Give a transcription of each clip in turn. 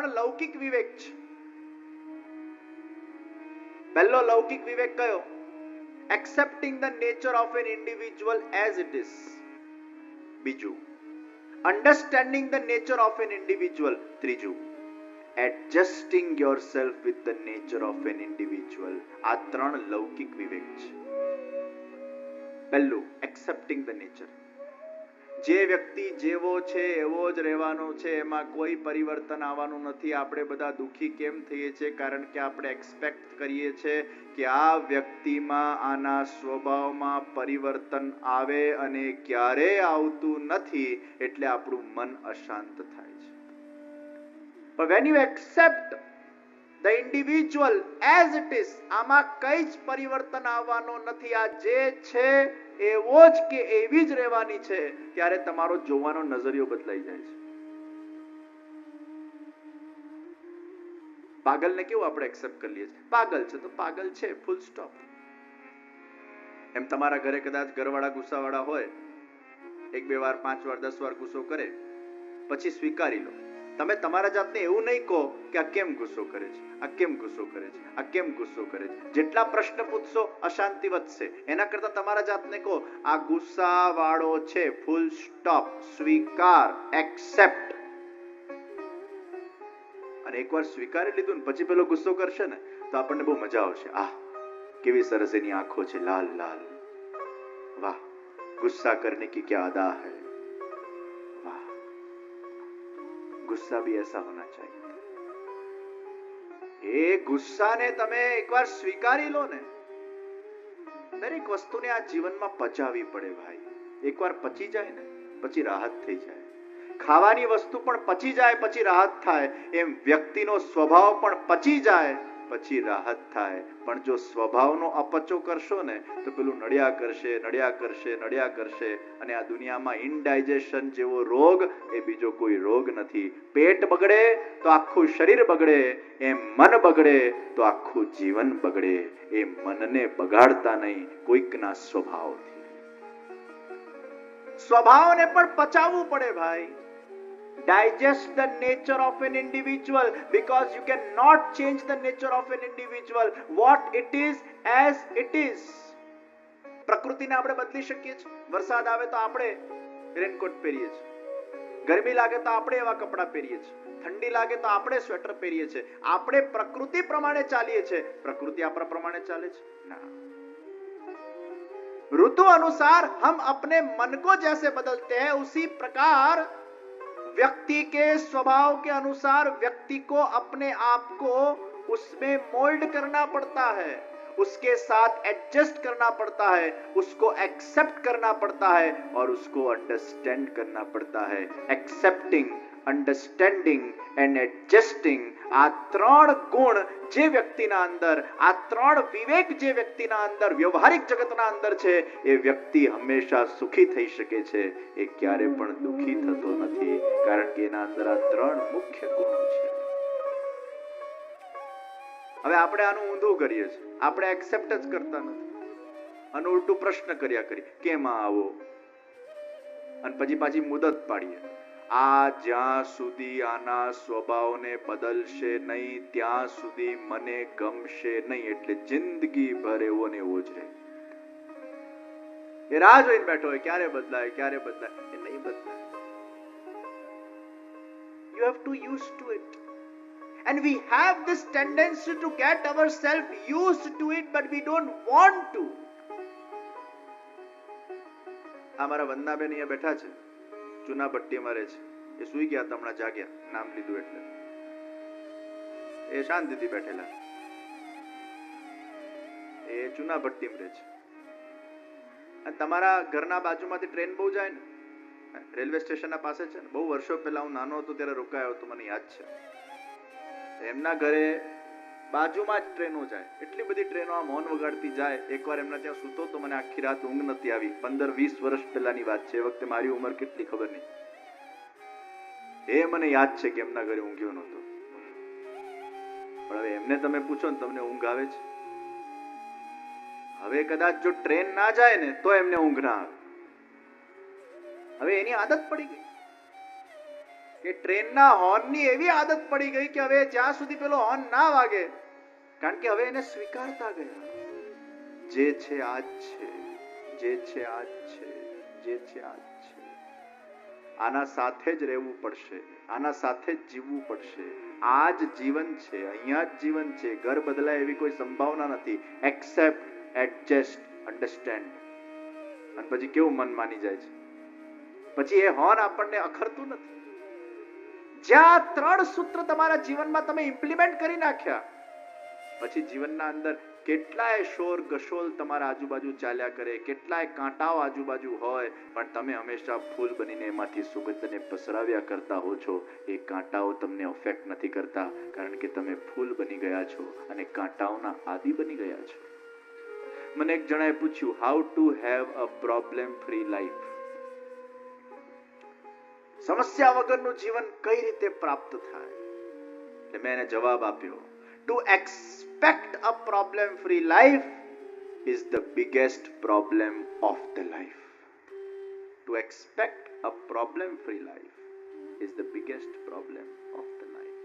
ત્રણ લૌકિક વિવેક છે. પહેલો લૌકિક વિવેક કયો? Accepting the nature of an individual as it is બીજું understanding the nature of an individual ત્રીજું adjusting your self with the nature of an individual આ ત્રણ લૌકિક વિવેક છે. પહેલું એક્સેપ્ટિંગ ધ નેચર જે વ્યક્તિ જેવો છે, એવો જ રહેવાનો છે, એમાં કોઈ પરિવર્તન આવવાનું નથી. આપણે બધા દુઃખી કેમ થઈએ છીએ કારણ કે આપણે એક્સપેક્ટ કરીએ છીએ કે આ વ્યક્તિમાં આના સ્વભાવમાં પરિવર્તન આવે અને ક્યારે આવતું નથી એટલે આપણું મન અશાંત થાય છે. પણ when you accept the individual as it is આમાં કઈ જ પરિવર્તન આવવાનો નથી. આ જે છે, એવો જ કે એવી જ રહેવાની છે, ત્યારે તમારો જોવાનો નજરિયો બદલાઈ જાય છે. પાગલને કેવું આપણે એક્સેપ્ટ કરી લઈએ છીએ? પાગલ છે તો પાગલ છે ફૂલ સ્ટોપ એમ તમારા ઘરે કદાચ ઘરવાળા ગુસ્સાવાળા હોય, એક બે વાર, પાંચ વાર, દસ વાર ગુસ્સો કરે, પછી સ્વીકારી લો. તમે તમારા જાતને એવું નહીં કહો કે આ કેમ ગુસ્સો કરે છે, આ કેમ ગુસ્સો કરે છે, આ કેમ ગુસ્સો કરે છે. જેટલા પ્રશ્ન પૂછશો, અશાંતિ વધશે. એના કરતાં તમારા જાતને કહો, આ ગુસ્સા વાળો છે ફૂલ સ્ટોપ સ્વીકાર એક્સેપ્ટ અને એકવાર સ્વીકારી લીધું ને, પછી પેલો ગુસ્સો કરશે ને, તો આપણને બહુ મજા આવશે. આહ, કેવી સરસ એની આંખો છે, લાલ લાલ. વાહ, ગુસ્સા કરને કી ક્યા અદા હૈ? ગુસ્સા બી એસા હોના ચાહીએ એ ગુસ્સાને તમે એકવાર સ્વીકારી લો ને. દરેક વસ્તુને આ જીવનમાં પચાવી પડે ભાઈ. એકવાર પચી જાય ને, પછી રાહત થઈ જાય. ખાવાની વસ્તુ પણ પચી જાય, પછી રાહત થાય. એમ વ્યક્તિનો સ્વભાવ પણ પચી જાય. પછી રાહત થાય. પણ જો સ્વભાવનો અપચો કરશો ને, તો પેલું નડિયા કરશે નડિયા કરશે નડિયા કરશે. અને આ દુનિયામાં ઇનડાઇજેશન જેવો રોગ એ બીજો કોઈ રોગ નથી. પેટ બગડે તો આખું શરીર બગડે. એ મન બગડે તો આખું જીવન બગડે. એ મનને બગાડતા નહીં. કોઈકના સ્વભાવથી. સ્વભાવને પણ પચાવવું પડે ભાઈ. digest the nature of an individual because you cannot change the nature of an individual. What it is, as it is. પ્રકૃતિને આપણે બદલી શકીએ છીએ. વરસાદ આવે તો આપણે રેનકોટ પહેરીએ છીએ. ગરમી લાગે તો આપણે એવા કપડાં પહેરીએ છીએ. ઠંડી લાગે તો આપણે સ્વેટર પહેરીએ છીએ. આપણે પ્રકૃતિ પ્રમાણે ચાલીએ છીએ. પ્રકૃતિ આપણા પ્રમાણે ચાલે છે. ના. ઋતુ અનુસાર હમ અપને મન કો જૈસે બદલતે હૈ, ઉસી પ્રકાર व्यक्ति के स्वभाव के अनुसार व्यक्ति को अपने आप को उसमें मोल्ड करना पड़ता है, उसके साथ एडजस्ट करना पड़ता है, उसको एक्सेप्ट करना पड़ता है और उसको अंडरस्टैंड करना पड़ता है। एक्सेप्टिंग અન્ડરસ્ટેન્ડિંગ એન્ડ એડજસ્ટિંગ આ ત્રણ ગુણ જે વ્યક્તિના અંદર, આ ત્રણ વિવેક જે વ્યક્તિના અંદર, વ્યવહારિક જગતના અંદર છે, એ વ્યક્તિ હંમેશા સુખી થઈ શકે છે. એ ક્યારે પણ દુખી થતો નથી, કારણ કે એના અંદર આ ત્રણ મુખ્ય ગુણો છે. હવે આપણે આનું ઊંધું કરીએ છીએ. આપણે એક્સેપ્ટ જ કરતા નથી. અને ઉલટું પ્રશ્ન કર્યા કરીએ, કેમ આવો? અને પછી પાછી મુદત પાડીએ. આ જ્યાં સુધી આના સ્વભાવને બદલશે નહીં, ત્યાં સુધી મને ગમશે નહીં, એટલે જિંદગી ભર એવો ને એવો જ રહે. એ રાહ જોઈને બેઠો હોય, ક્યારે બદલાય ક્યારે બદલાય? એ નહીં બદલાય. You have to use to it and we have this tendency to get our self use to it but we don't want to આ મારા વંદનાબેન અહીંયા બેઠા છે ચૂના ભટ્ટીમાં રહે છે. એ સુઈ ગયા હતા હમણાં જાગ્યા, નામ લીધું એટલે. એ શાંતિથી બેઠેલા. એ ચૂના ભટ્ટીમાં રહે છે. તમારા ઘરના બાજુમાંથી ટ્રેન બહુ જાય ને? રેલવે સ્ટેશનના પાસે છે ને? બહુ વર્ષો પહેલા હું નાનો હતો ત્યારે રોકાયો હતો, મને યાદ છે. એમના ઘરે બાજુમાં જ ટ્રેનો જાય. એટલી બધી ટ્રેનો આ મૌન વગાડતી જાય. એકવાર એમના ત્યાં સૂતો તો મને આખી રાત ઊંઘ નથી આવી. પંદર વીસ વર્ષ પહેલાની વાત છે. એ વખતે મારી ઉંમર કેટલી ખબર નહીં. એ મને યાદ છે કે એમના ઘરે ઊંઘ્યો નહોતો. પણ હવે એમને તમે પૂછો ને તમને ઊંઘ આવે છે? હવે કદાચ જો ટ્રેન ના જાય ને તો એમને ઊંઘ ના આવે. હવે એની આદત પડી ગઈ. કે ટ્રેનના હોર્નની એવી આદત પડી ગઈ કે હવે જ્યાં સુધી પેલો હોર્ન ના વાગે, કારણ કે હવે એને સ્વીકારતા ગયા. જે છે આજ છે, જે છે આજ છે, જે છે આજ છે આના સાથે જ રહેવું પડશે, આના સાથે જ જીવવું પડશે. આ જ જીવન છે, અહીંયા જ જીવન છે. ઘર બદલાય એવી કોઈ સંભાવના નથી. એક્સેપ્ટ એડજસ્ટ અન્ડરસ્ટેન્ડ અને પછી કેવું મન માની જાય છે? પછી એ હોર્ન આપણને અખરતું નથી. જ્યાં ત્રણ સૂત્ર તમારા જીવનમાં તમે ઇમ્પ્લિમેન્ટ કરી નાખ્યા, પછી જીવનના અંદર કેટલાય શોર ગશોલ તમારા આજુબાજુ ચાલ્યા કરે, કેટલાય કાંટાઓ આજુબાજુ હોય, પણ તમે હંમેશા ફૂલ બનીને એમાંથી સુગંધને પસરાવ્યા કરતા હો છો. એ કાંટાઓ તમને અફેક્ટ નથી કરતા, કારણ કે તમે ફૂલ બની ગયા છો અને કાંટાઓના આદિ બની ગયા છો. મને એક જણાએ પૂછ્યું how to have a problem free life સમસ્યા વગરનું જીવન કઈ રીતે પ્રાપ્ત થાય? મેં એને જવાબ આપ્યો to expect a problem free life is the biggest problem of the life. To expect a problem free life is the biggest problem of the life.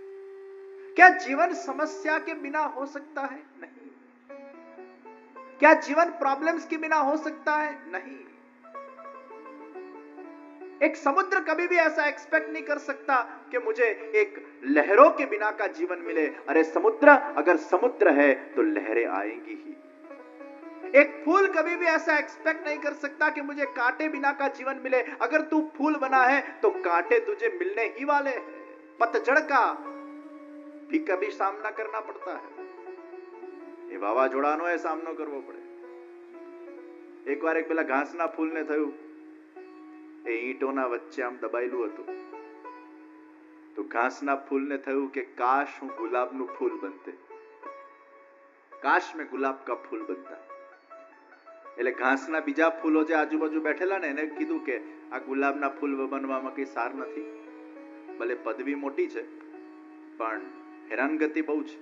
kya jeevan samasya ke bina ho sakta hai nahi kya jeevan problems ke bina ho sakta hai nahi एक समुद्र कभी भी ऐसा expect नहीं कर सकता कि मुझे एक लहरों के बिना का जीवन मिले अरे समुद्र अगर समुद्र है तो लहरें आएंगी ही एक फूल कभी भी ऐसा एक्सपेक्ट नहीं कर सकता कि मुझे कांटे बिना का जीवन मिले अगर तू फूल बना है तो कांटे तुझे मिलने ही वाले हैं पतझड़ का भी कभी सामना करना पड़ता है એ વાવાઝોડાનો એ સામનો કરવો પડે એકવાર એક પેલા ઘાસના ફૂલને થયું એ ઈંટોના વચ્ચે આમ દબાયેલું હતું. તો ઘાસના ફૂલને થયું કે કાશ હું ગુલાબનું ફૂલ બનતે. કાશ મેં ગુલાબ કા ફૂલ બનતા. એટલે ઘાસના બીજા ફૂલો જે આજુબાજુ બેઠેલા ને એને કીધું કે આ ગુલાબના ફૂલ બનવામાં કઈ સાર નથી. ભલે પદવી મોટી છે, પણ હેરાનગતિ બહુ છે.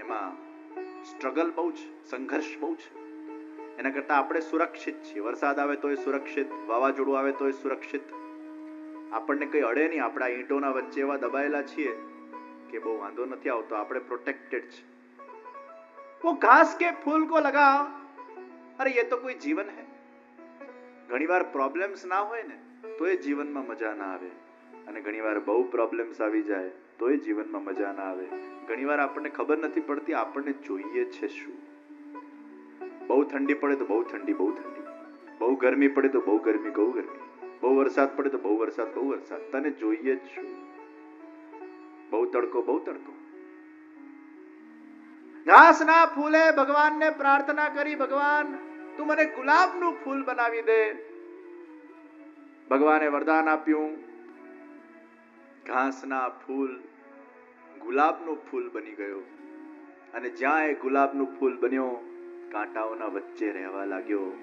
એમાં સ્ટ્રગલ બહુ છે, સંઘર્ષ બહુ છે. એના કરતાં આપણે સુરક્ષિત છીએ. વરસાદ આવે તોય સુરક્ષિત, વાવાઝોડું આવે તોય સુરક્ષિત. આપણને કંઈ અડે નહીં. આપણા ઈંટોના વચ્ચે એવા દબાયેલા છીએ કે બહુ વાંધો નથી આવતો. આપણે પ્રોટેક્ટેડ છે વો ઘાસ કે ફૂલ કો લગાવ? અરે, એ તો કોઈ જીવન હે. ઘણીવાર પ્રોબ્લેમ્સ ના હોય ને, તો એ જીવનમાં મજા ના આવે. અને ઘણીવાર બહુ પ્રોબ્લેમ્સ આવી જાય, તો એ જીવનમાં મજા ના આવે. ઘણીવાર આપણને ખબર નથી પડતી આપણને જોઈએ છે શું. બહુ ઠંડી પડે તો બહુ ઠંડી બહુ ઠંડી. બહુ ગરમી પડે તો બહુ ગરમી બહુ ગરમી. બહુ વરસાદ પડે તો બહુ વરસાદ બહુ વરસાદ. તને જોઈએ જ છું બહુ તડકો બહુ તડકો. ઘાસના ફૂલે, ભગવાનને પ્રાર્થના કરી, ભગવાન, તું મને ગુલાબનું ફૂલ બનાવી દે. ભગવાને વરદાન આપ્યું. ઘાસના ફૂલ ગુલાબનું ફૂલ બની ગયો. અને જ્યાં એ ગુલાબનું ફૂલ બન્યો કાંટાઓના વચ્ચે રહેવા લાગ્યો.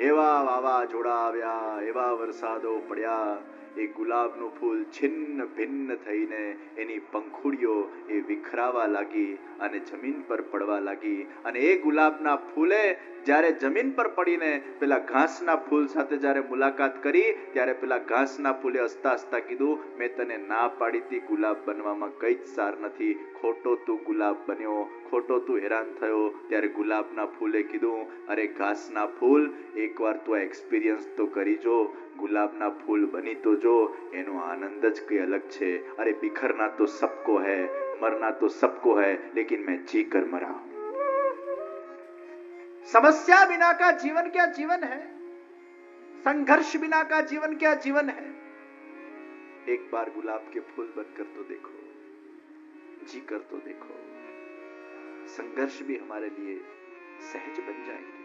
એવા વાવાઝોડા આવ્યા, એવા વરસાદો પડ્યા. એ ગુલાબનું ફૂલ છિન્ન ભિન્ન થઈને એની પંખુડીઓ એ વિખરાવા લાગી અને જમીન પર પડવા લાગી. અને એ ગુલાબના ફૂલે જ્યારે જમીન પર પડીને પેલા ઘાસના ફૂલ સાથે જ્યારે મુલાકાત કરી, ત્યારે પેલા ઘાસના ફૂલે હસતા હસતા કીધું, મેં તને ના પાડી ગુલાબ બનવામાં કંઈ જ સાર નથી. ખોટો તું ગુલાબ બન્યો, ખોટો તું હેરાન થયો. ત્યારે ગુલાબના ફૂલે કીધું, અરે ઘાસના ફૂલ, એકવાર તું એક્સપિરિયન્સ તો કરી જો. ગુલાબના ફૂલ બની તો જો. એનો આનંદ જ કઈ અલગ છે. અરે બિખરના તો સબકો હૈ, મરના તો સબકો હૈ, લેકિન મેં જી કર મરા. समस्या बिना का जीवन क्या जीवन है संघर्ष बिना का जीवन क्या जीवन है एक बार गुलाब के फूल बनकर तो देखो जी कर तो देखो संघर्ष भी हमारे लिए सहज बन जाएंगे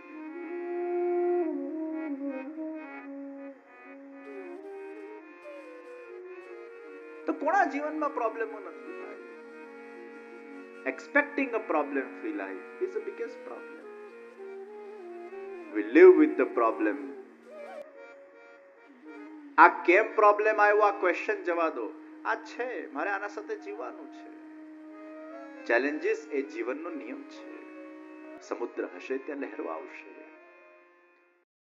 તો કોના જીવનમાં પ્રોબ્લેમો નથી થાય expecting a problem free life is a biggest problem we live with the problem આ કેમ પ્રોબ્લેમ આવ્યો? આ ક્વેશ્ચન જવા દો. આ છે. મારે આના સાથે જીવવાનું છે. ચેલેન્જીસ એ જીવનનો નિયમ છે. સમુદ્ર હશે ત્યાં લહેરો આવશે.